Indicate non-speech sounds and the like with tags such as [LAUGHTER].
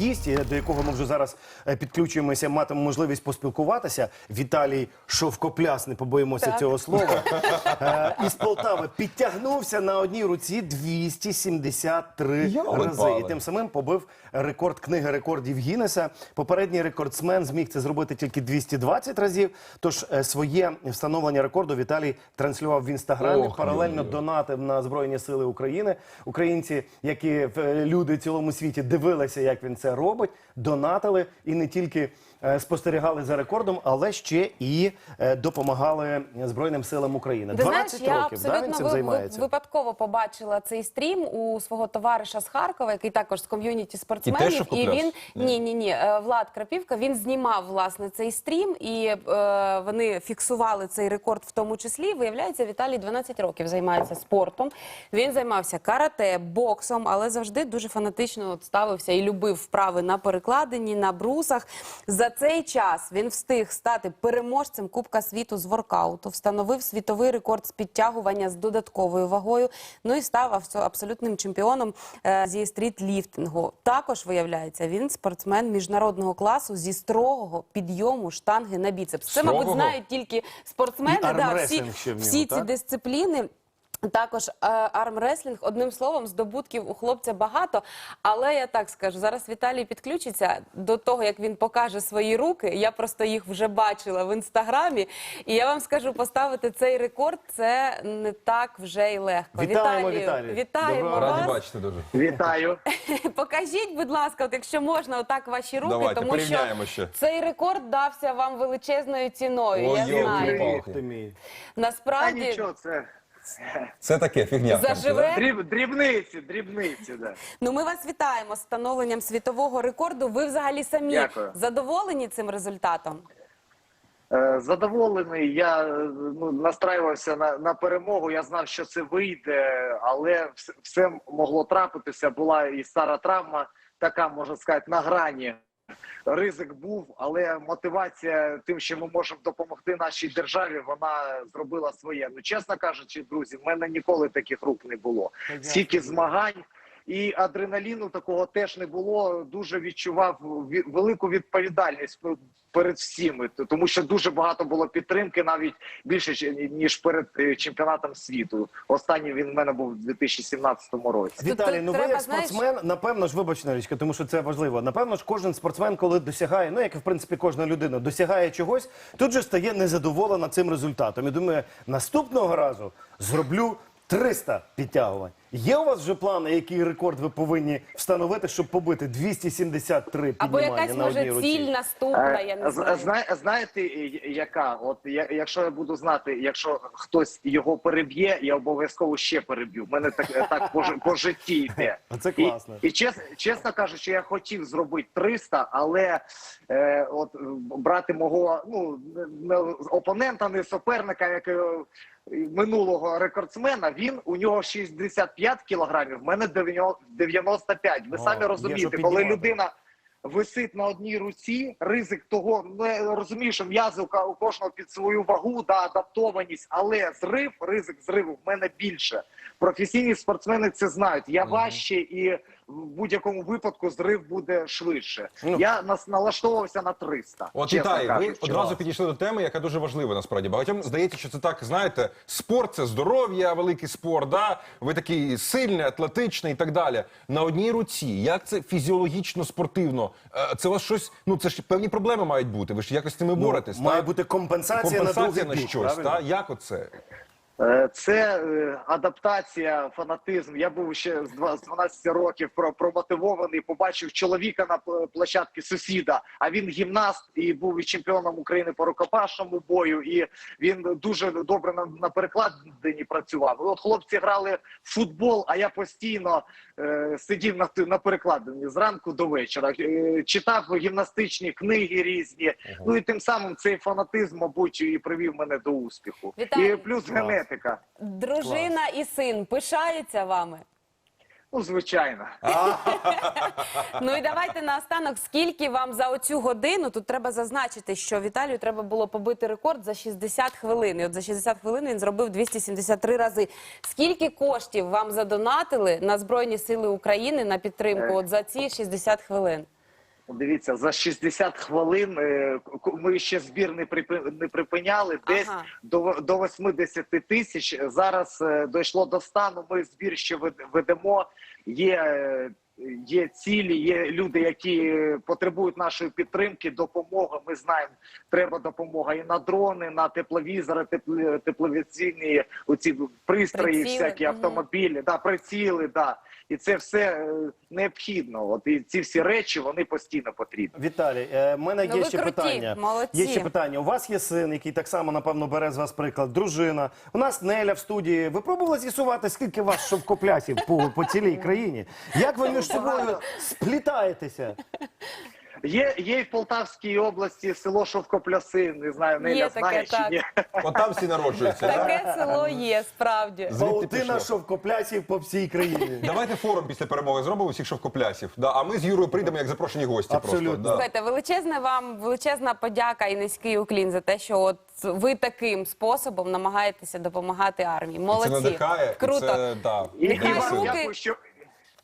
Гість, до якого ми вже зараз е, підключуємося, матимемо можливість поспілкуватися. Віталій Шовкопляс, не побоїмося Так. цього слова. Е, Із Полтави підтягнувся на одній руці 273 Йоли рази. пали. І тим самим побив рекорд книги рекордів Гіннеса. Попередній рекордсмен зміг це зробити тільки 220 разів. Тож е, своє встановлення рекорду Віталій транслював в інстаграмі. Ох, паралельно донатив на Збройні Сили України. Українці, які е, люди в цілому світі дивилися, як він це робить, донатили і не тільки спостерігали за рекордом, але ще і е, допомагали Збройним силам України. Ти знаєш, 12 я років да, він цим ви- займається. випадково побачила цей стрім у свого товариша з Харкова, який також з ком'юніті І теж спортсменів. Шовкопляс? він Ні. ні, ні, ні, е, Влад Крапівка. Він знімав власне цей стрім, і е, вони фіксували цей рекорд в тому числі. Виявляється, Віталій 12 років займається спортом. Він займався карате, боксом, але завжди дуже фанатично от ставився і любив вправи на перекладині, на брусах. За цей час він встиг стати переможцем Кубка світу з воркауту, встановив світовий рекорд з підтягування з додатковою вагою. Ну і став абсо- абсолютним чемпіоном е, зі стріт-ліфтингу. Також виявляється, він спортсмен міжнародного класу зі строгого підйому штанги на біцепс. Це, мабуть, знають тільки спортсмени. Да, всі ці дисципліни. Також е, армреслінг, одним словом, здобутків у хлопця багато. Але я так скажу, зараз Віталій підключиться до того, як він покаже свої руки. Я просто їх вже бачила в інстаграмі. І я вам скажу, поставити цей рекорд це не так вже й легко. Вітаємо, Віталію, Віталій. Вітаємо вас. Раді бачити дуже. Вітаю. [LAUGHS] Покажіть, будь ласка, от якщо можна, отак ваші руки, Давайте, тому що ще. цей рекорд дався вам величезною ціною. Ой, я йолки знаю. ти мій. Насправді нічого, це Це таке фігня. Заживе? дріб, дрібниці, дрібниці. Да. Ну, ми вас вітаємо з встановленням світового рекорду. Ви взагалі самі Дякую. задоволені цим результатом? Е, Задоволений. Я е, ну, настраювався на, на перемогу. Я знав, що це вийде, але все, все могло трапитися. Була і стара травма, така можна сказати, на грані. Ризик був, але мотивація тим, що ми можемо допомогти нашій державі, вона зробила своє. Ну, чесно кажучи, друзі, в мене ніколи таких рук не було. Стільки змагань і адреналіну такого теж не було. Дуже відчував велику відповідальність перед всіми, тому що дуже багато було підтримки, навіть більше ніж перед е, чемпіонатом світу. Останній він в мене був у 2017 році. Віталій, тут ну ви як спортсмен, напевно ж, вибач, Нарічка, тому що це важливо. Напевно ж, кожен спортсмен, коли досягає, ну як і в принципі кожна людина досягає чогось, тут же стає незадоволена цим результатом. І думає, наступного разу зроблю 300 підтягувань. Є у вас вже плани, який рекорд ви повинні встановити, щоб побити 273 Або піднімання якась на одній може руці? ціль наступна? Я не Е, знаю. зна- Знаєте, яка? От я, якщо я буду знати, якщо хтось його переб'є, я обов'язково ще переб'ю. У мене так, так по, ж- по житті йде. [LAUGHS] Оце І, класно. і чес, чесно кажучи, я хотів зробити 300, але е, от е, брати мого ну не, не опонента, не суперника, як е, минулого рекордсмена, він у нього 65 кілограмів, в мене 95. Ви О, самі розумієте, коли людина висить на одній руці, ризик того, ну я розумію, що м'язи у кожного під свою вагу, да, адаптованість, але зрив, ризик зриву в мене більше. Професійні спортсмени це знають. Я важче і в будь-якому випадку зрив буде швидше. Ну. Я нас налаштовувався на 300. От чесно Віталій, ви кажучи. одразу підійшли до теми, яка дуже важлива насправді. Багатьом здається, що це так, знаєте, спорт це здоров'я, великий спорт. Да? Ви такий сильний, атлетичний і так далі. На одній руці, як це фізіологічно, спортивно? Е, Це у вас щось, ну це ж певні проблеми мають бути. Ви ж якось з ними Ну, має так? бути компенсація, компенсація на на другий бік, щось. правильно? Та? Як оце? Е, Це е, адаптація, фанатизм. Я був ще з два- з 12 років про- промотивований. Побачив чоловіка на пл- площадці сусіда. А він гімнаст і був і чемпіоном України по рукопашному бою. І він дуже добре на, на перекладині працював. От хлопці грали в футбол, а я постійно е, сидів на, на перекладині зранку до вечора. Е, читав гімнастичні книги різні. Ну і тим самим цей фанатизм, мабуть, і привів мене до успіху. І плюс Клас. Генетика. Дружина і син пишаються вами. Ну, звичайно. Ну і давайте наостанок, скільки вам за оцю годину, тут треба зазначити, що Віталію треба було побити рекорд за 60 хвилин. І от за 60 хвилин він зробив 273 рази. Скільки коштів вам задонатили на Збройні Сили України на підтримку от за ці 60 хвилин? Дивіться, за 60 хвилин е, ми ще збір не припи- не припиняли. Десь Ага. до, до 80 тисяч. Зараз е, дійшло до стану. Ми збір ще вед- ведемо. Є, е, є цілі, є люди, які потребують нашої підтримки, допомоги. Ми знаємо, треба допомога і на дрони, на тепловізори, тепло- тепловізійні оці пристрої, Приціли, всякі автомобілі, да, приціли, да. І це все е, необхідно. От і ці всі речі вони постійно потрібні. Віталій, е, в мене Ну, є ще круті, питання. молодці. Є ще питання. У вас є син, який так само, напевно, бере з вас приклад, дружина. У нас Неля в студії. Ви пробували з'ясувати, скільки вас шовкоплясів по, по цілій країні? Як ви між собою сплітаєтеся? Є, є і в Полтавській області село Шовкопляси, не знаю, Неля Є знає таке, чи ні. От там всі народжуються. да? Таке село є, справді. Звідти Паутина пішло. шовкоплясів по всій країні. Давайте форум після перемоги зробимо всіх шовкоплясів. Да, а ми з Юрою прийдемо як запрошені гості. Абсолютно. Просто, да. Слухайте, величезна вам величезна подяка і низький уклін за те, що от ви таким способом намагаєтеся допомагати армії. Молодці. Це надихає. і Круто. Це, да, І, і, вам дякую, що,